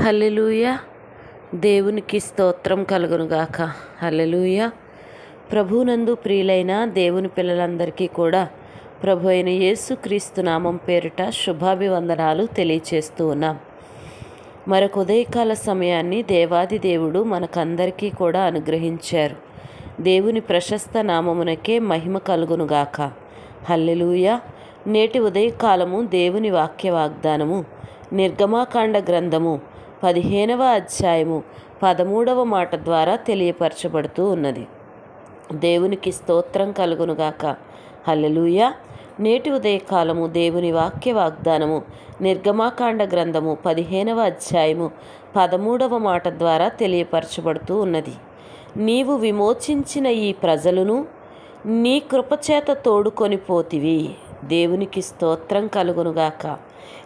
హల్లెలూయ. దేవునికి స్తోత్రం కలుగునుగాక హల్లెలూయ. ప్రభునందు ప్రియులైన దేవుని పిల్లలందరికీ కూడా ప్రభు అయిన యేసుక్రీస్తు నామం పేరిట శుభాభివందనాలు తెలియచేస్తూ ఉన్నాం. మరొక ఉదయకాల సమయాన్ని దేవాది దేవుడు మనకందరికీ కూడా అనుగ్రహించారు. దేవుని ప్రశస్త నామమునకే మహిమ కలుగునుగాక హల్లెలూయ. నేటి ఉదయకాలము దేవుని వాక్య వాగ్దానము నిర్గమాకాండ గ్రంథము పదిహేనవ అధ్యాయము పదమూడవ మాట ద్వారా తెలియపరచబడుతూ ఉన్నది. దేవునికి స్తోత్రం కలుగునుగాక హల్లెలూయ. నేటి ఉదయకాలము దేవుని వాక్య వాగ్దానము నిర్గమాకాండ గ్రంథము పదిహేనవ అధ్యాయము పదమూడవ మాట ద్వారా తెలియపరచబడుతూ ఉన్నది. నీవు విమోచించిన ఈ ప్రజలను నీ కృపచేత తోడుకొని పోతివి. దేవునికి స్తోత్రం కలుగునుగాక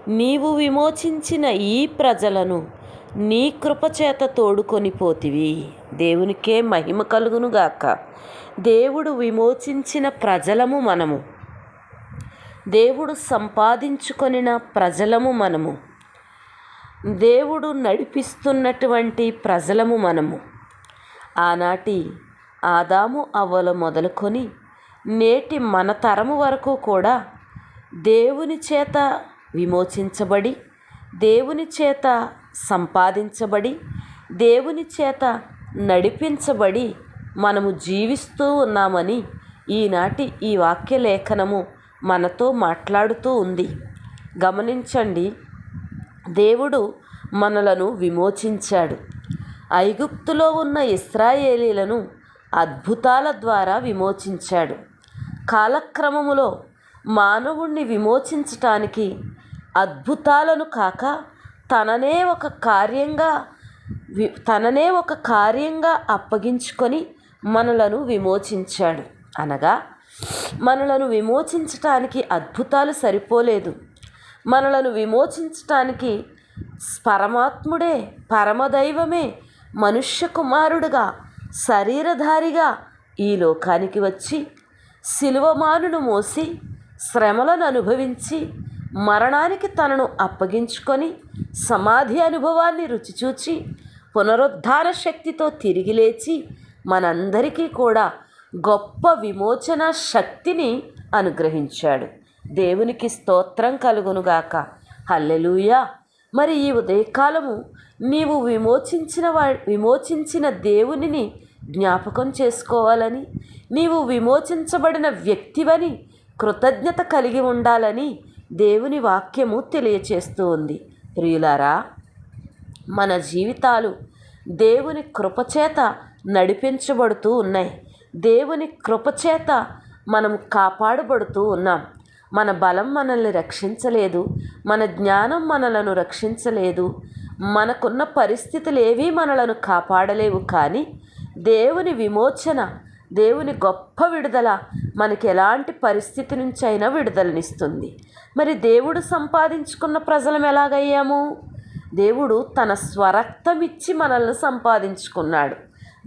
నీవు విమోచించిన ఈ ప్రజలను నీ కృపచేత తోడుకొని పోతివి. దేవునికే మహిమ కలుగునుగాక. దేవుడు విమోచించిన ప్రజలము మనము. దేవుడు సంపాదించుకొనిన ప్రజలము మనము. దేవుడు నడిపిస్తున్నటువంటి ప్రజలము మనము. ఆనాటి ఆదాము అవ్వల మొదలుకొని నేటి మన తరము వరకు కూడా దేవుని చేత విమోచించబడి దేవుని చేత సంపాదించబడి దేవుని చేత నడిపించబడి మనము జీవిస్తూ ఉన్నామని ఈనాటి ఈ వాక్య లేఖనము మనతో మాట్లాడుతూ ఉంది. గమనించండి దేవుడు మనలను విమోచించాడు. ఐగుప్తులో ఉన్న ఇస్రాయేలీలను అద్భుతాల ద్వారా విమోచించాడు. కాలక్రమములో మానవుణ్ణి విమోచించటానికి అద్భుతాలను కాక తననే ఒక కార్యంగా తననే ఒక కార్యంగా అప్పగించుకొని మనలను విమోచించాడు. అనగా మనలను విమోచించటానికి అద్భుతాలు సరిపోలేదు. మనలను విమోచించటానికి పరమాత్ముడే పరమదైవమే మనుష్య కుమారుడుగా శరీరధారిగా ఈ లోకానికి వచ్చి శిలువమానును మోసి శ్రమలను అనుభవించి మరణానికి తనను అప్పగించుకొని సమాధి అనుభవాన్ని రుచిచూచి పునరుద్ధార శక్తితో తిరిగి లేచి మనందరికీ కూడా గొప్ప విమోచన శక్తిని అనుగ్రహించాడు. దేవునికి స్తోత్రం కలుగునుగాక. హల్లెలూయా! మరి ఈ ఉదయకాలము నీవు విమోచించిన వా విమోచించిన దేవునిని జ్ఞాపకం చేసుకోవాలని నీవు విమోచించబడిన వ్యక్తివని కృతజ్ఞత కలిగి ఉండాలని దేవుని వాక్యము తెలియచేస్తూ ఉంది ప్రియులారా మన జీవితాలు దేవుని కృపచేత నడిపించబడుతూ ఉన్నాయి. దేవుని కృపచేత మనం కాపాడబడుతూ ఉన్నాం. మన బలం మనల్ని రక్షించలేదు. మన జ్ఞానం మనలను రక్షించలేదు. మనకున్న పరిస్థితులు ఏవీ మనలను కాపాడలేవు. కానీ దేవుని విమోచన దేవుని గొప్ప విడుదల మనకి ఎలాంటి పరిస్థితి నుంచి అయినా విడుదలనిస్తుంది. మరి దేవుడు సంపాదించుకున్న ప్రజలం ఎలాగయ్యాము? దేవుడు తన స్వరక్తమిచ్చి మనల్ని సంపాదించుకున్నాడు.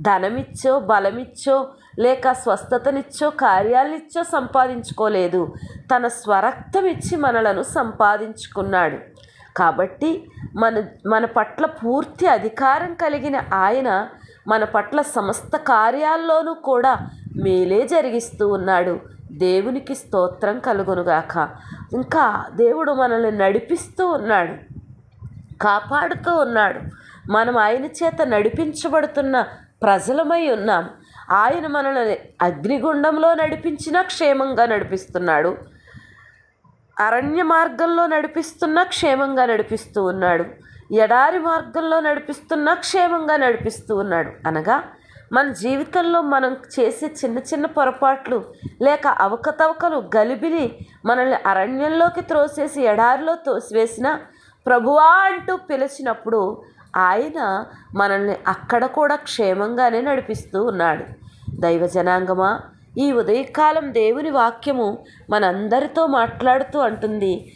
ధనమిచ్చో బలమిచ్చో లేక స్వస్థతనిచ్చో కార్యాలనిచ్చో సంపాదించుకోలేదు. తన స్వరక్తమిచ్చి మనలను సంపాదించుకున్నాడు. కాబట్టి మన మన పట్ల పూర్తి అధికారం కలిగిన ఆయన మన పట్ల సమస్త కార్యాల్లోనూ కూడా మేలే జరిగిస్తూ ఉన్నాడు. దేవునికి స్తోత్రం కలుగునుగాక. ఇంకా దేవుడు మనల్ని నడిపిస్తూ ఉన్నాడు. కాపాడుతూ ఉన్నాడు. మనం ఆయన చేత నడిపించబడుతున్న ప్రజలమై ఉన్నాం. ఆయన మనల్ని అగ్నిగుండంలో నడిపించినా క్షేమంగా నడిపిస్తున్నాడు. అరణ్య మార్గంలో నడిపిస్తున్నా క్షేమంగా నడిపిస్తూ ఉన్నాడు. ఎడారి మార్గంలో నడిపిస్తున్నా క్షేమంగా నడిపిస్తూ ఉన్నాడు. అనగా మన జీవితంలో మనం చేసే చిన్న చిన్న పొరపాట్లు లేక అవకతవకలు గలిబిలి మనల్ని అరణ్యంలోకి త్రోసేసి ఎడారిలో తోసివేసిన ప్రభువా అంటూ పిలిచినప్పుడు ఆయన మనల్ని అక్కడ కూడా క్షేమంగానే నడిపిస్తూ ఉన్నాడు. దైవ జనాంగమా ఈ ఉదయకాలం దేవుని వాక్యము మనందరితో మాట్లాడుతూ అంటుంది.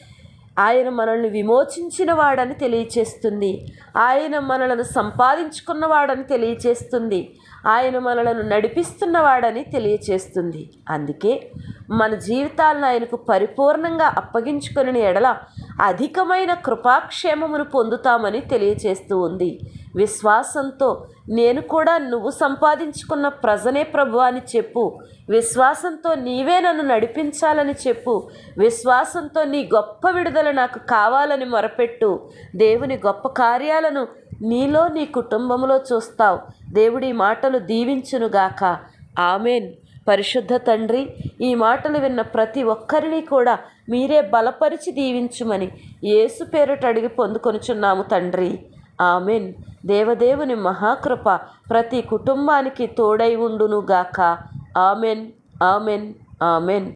ఆయన మనల్ని విమోచించిన వాడని తెలియచేస్తుంది. ఆయన మనలను సంపాదించుకున్నవాడని తెలియచేస్తుంది. ఆయన మనలను నడిపిస్తున్నవాడని తెలియచేస్తుంది. అందుకే మన జీవితాలను ఆయనకు పరిపూర్ణంగా అప్పగించుకొని ఎడల అధికమైన కృపాక్షేమమును పొందుతామని తెలియచేస్తూ ఉంది. విశ్వాసంతో నేను కూడా నువ్వు సంపాదించుకున్న ప్రజనే ప్రభు అని చెప్పు. విశ్వాసంతో నీవే నన్ను నడిపించాలని చెప్పు. విశ్వాసంతో నీ గొప్ప విడుదల నాకు కావాలని మొరపెట్టు. దేవుని గొప్ప కార్యాలను నీలో నీ కుటుంబంలో చూస్తావు. దేవుడి మాటలు దీవించునుగాక ఆమెన్. పరిశుద్ధ తండ్రి ఈ మాటలు విన్న ప్రతి ఒక్కరిని కూడా మీరే బలపరిచి దీవించుమని ఏసు పేరుట అడిగి పొందుకొనుచున్నాము తండ్రి. ఆమెన్. దేవదేవుని మహాకృప ప్రతి కుటుంబానికి తోడై ఉండునుగాక. ఆమెన్. ఆమెన్. ఆమెన్.